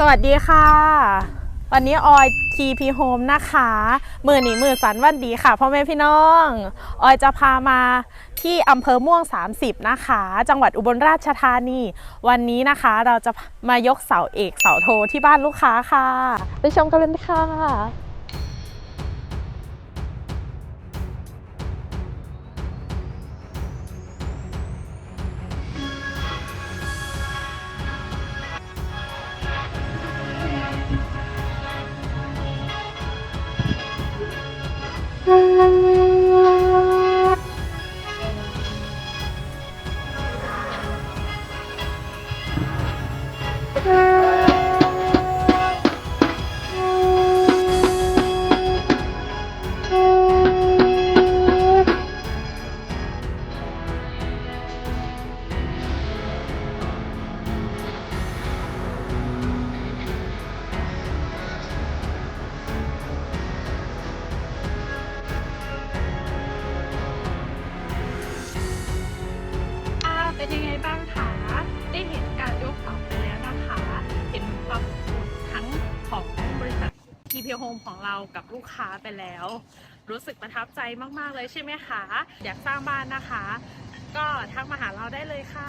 สวัสดีค่ะ วันนี้ออยคีพีโฮมนะคะมือหนีมือสันวันดีค่ะพ่อแม่พี่น้อง ออยจะพามาที่อำเภอม่วง 30 นะคะ จังหวัดอุบลราชธานีวันนี้นะคะเราจะมายกเสาเอกเสาโทที่บ้านลูกค้าค่ะ ไปชมกันเลยค่ะ เป็นยังไงบ้างคะ ท t p Home ของเรากับลูกค้าไปแล้ว รู้สึกประทับใจมากๆเลยใช่ไหมคะ อยากสร้างบ้านนะคะ ก็ทักมาหาเราได้เลยค่ะ